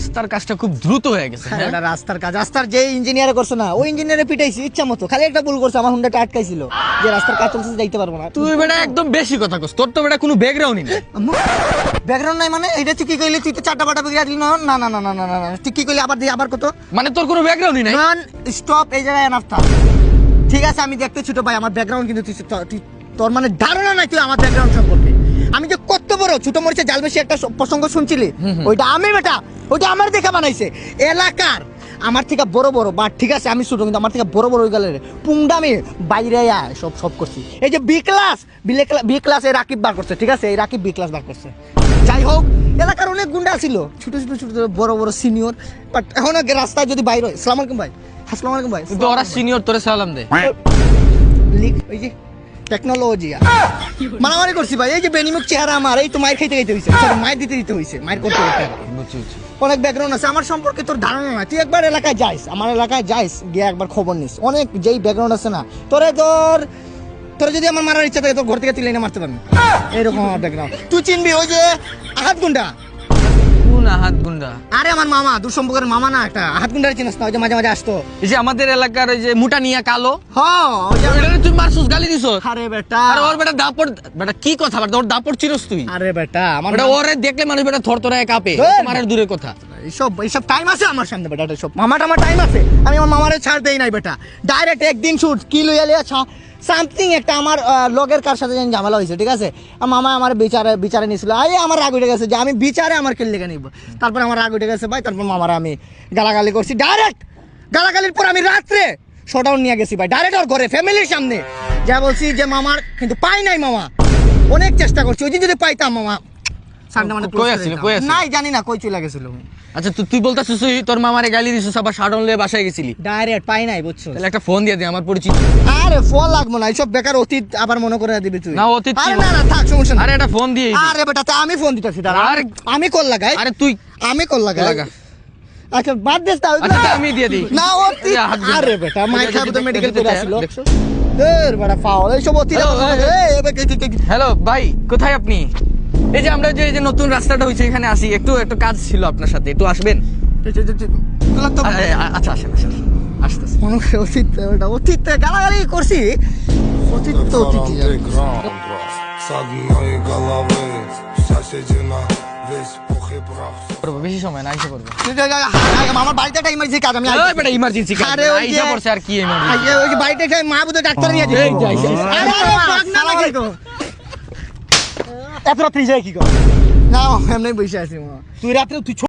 রাস্তার কাজটা খুব দ্রুত হয়ে গেছে হ্যাঁ, হ্যাঁ? এটা রাস্তার কাজ। রাস্তার যে ইঞ্জিনিয়ার করছে না ওই ইঞ্জিনিয়ারে পিটাইছি ইচ্ছা মতো। খালি একটা ভুল করছে আমার হুন্ডাটা আটকাইছিল। যে রাস্তার কাজ চলছে যাইতে পারব না। তুই বেটা একদম বেশি কথা কস তোর তো বেটা কোনো ব্যাকগ্রাউন্ড নেই। ব্যাকগ্রাউন্ড নাই মানে? এটা তুই কি কইলি? তুই তো চারটা বাটা বিগড়া দিলি না? না না না না না না তুই কি কইলি? আবার দি আবার কত? মানে তোর কোনো ব্যাকগ্রাউন্ডই নাই? নন স্টপ এই জায়গায় এনাফ থাক। ঠিক আছে আমি দেখতে ছোট ভাই আমার ব্যাকগ্রাউন্ড কিন্তু তুই তোর মানে ধারণা নাই তুই আমার ব্যাকগ্রাউন্ড সম্পর্কে। আমি যে কত বড় ছোট মরিচে জাল বেশি একটা প্রসঙ্গ শুনছিলি? ওইটা আমি বেটা ওইটা আমার দেখা বানাইছে। এলাকার আমার থেকে বড় বড় বা ঠিক আছে আমি ছোট কিন্তু আমার থেকে বড় বড় ওই গেলে পুংডা আমি বাইরে আয়া সব সব করছি। এই যে বি ক্লাস বি ক্লাস এই রাকিব বার করছে ঠিক আছে? এই রাকিব বি ক্লাস বার করছে। যাই হোক এলাকার অনেক গুন্ডা ছিল ছোট ছোট ছোট ছোট বড় বড় সিনিয়র বাট এখন রাস্তায় যদি বাইরে হয় সালাম আলাইকুম ভাই। আসসালামু আলাইকুম ভাই। ওরা সিনিয়র তোরে সালাম দে। লিক ওই যে টেকনোলজি মারামারি করছি ভাই এই যে বেনিমুখ চেহারা আমার এই তো মায়ের খাইতে খাইতে হয়েছে মায়ের দিতে দিতে হয়েছে মায়ের করতে করতে। বুঝছি বুঝছি। অনেক ব্যাকগ্রাউন্ড আছে আমার সম্পর্কে তোর ধারণা না তুই একবার এলাকায় যাইস আমার এলাকায় যাইস গিয়ে একবার খবর নিস। অনেক যেই ব্যাকগ্রাউন্ড আছে না তোরে তোর তোর যদি আমার মারার ইচ্ছা থাকে তোর ঘর থেকে তুই লেনে মারতে পারবি। এরকম আমার ব্যাকগ্রাউন্ড তুই চিনবি ওই যে আহাত গুন্ডা। কোন হাত গুন্ডা। আরে আমার মামা দূর মামা না একটা। আহাত গুন্ডার চিনিস না ওই যে মাঝে মাঝে আসতো। এই যে আমাদের এলাকার ওই যে মুটা নিয়া কালো। হ্যাঁ তুই মারছুস গালি দিছস। আরে বেটা। আরে ওর বেটা দাপট বেটা কি কথা বেটা ওর দাপড় চিরস তুই? আরে বেটা আমার ওরে দেখলে মানুষ বেটা থরথরায় কাপে! মারের দূরের কথা। এইসব এইসব টাইম আছে আমার সামনে বেটা সব। মামাটা আমার টাইম আছে। আমি আমার মামারে ছাড় দেই নাই বেটা। ডাইরেক্ট একদিন শুট কি লইয়া লিয়া সামথিং একটা আমার লগের কার সাথে জানি ঝামেলা হয়েছে ঠিক আছে? আর মামা আমার বিচারে বিচারে নিয়েছিল আই আমার রাগ উঠে গেছে যে আমি বিচারে আমার কেলে লেগে নিব। তারপর আমার রাগ উঠে গেছে, ভাই, তারপর মামারা আমি গালাগালি করছি। ডাইরেক্ট গালাগালির পর আমি রাত্রে শোডাউন নিয়ে গেছি, ভাই। ডাইরেক্ট ওর ঘরে ফ্যামিলির সামনে। যা বলছি যে মামার, কিন্তু পাই নাই মামা। অনেক চেষ্টা করছি। ওই দিন যদি পাইতাম মামা সামনে মানে কই আছিল, কই আছিল? নাই জানি না কই চলে গেছিল। আচ্ছা তুই তুই বলতাছিস তোর মামারে গালি দিছিস আবার শাডন লয়ে বাসায় গেছিলি? ডাইরেক্ট পাই নাই বুঝছ? তাহলে একটা ফোন দিয়ে দে আমার পরিচিত। আরে ফল লাগবো না এইসব বেকার অতীত আবার মনে করে দিবি তুই। না, অতীত আরে না না থাক সমস্যা আরে একটা ফোন দিয়ে আরে বেটা আমি ফোন দিতেছি দাঁড়া। আরে- আমি কল লাগাই। আরে তুই আমি কল লাগাই। লাগা। আচ্ছা বাদ দিস তা আচ্ছা, আমি দিয়ে দিই। না অতীত এই যে হাত দিয়ে। আরে বেটা মাই খাব তো মেডিকেল করে আসলো। দেখছ? দের বেটা ফাও এইসব অতীত Hello, আমার- hey, এই, এবার কে- কে- কে- হ্যালো ভাই কোথায় আপনি? এই যে আমরা যে এই যে নতুন রাস্তাটা হয়েছে এখানে আসি। একটু একটু কাজ ছিল আপনার সাথে। একটু আসবেন? আচ্ছা আসেন আসেন। বেশি সময় আমার কাজ আমি ইমার্জেন্সি আর কি মা ডাক্তার এত রাত্রি যায় কি কর? না এমনি বসে আছি তুই রাত্রে তুই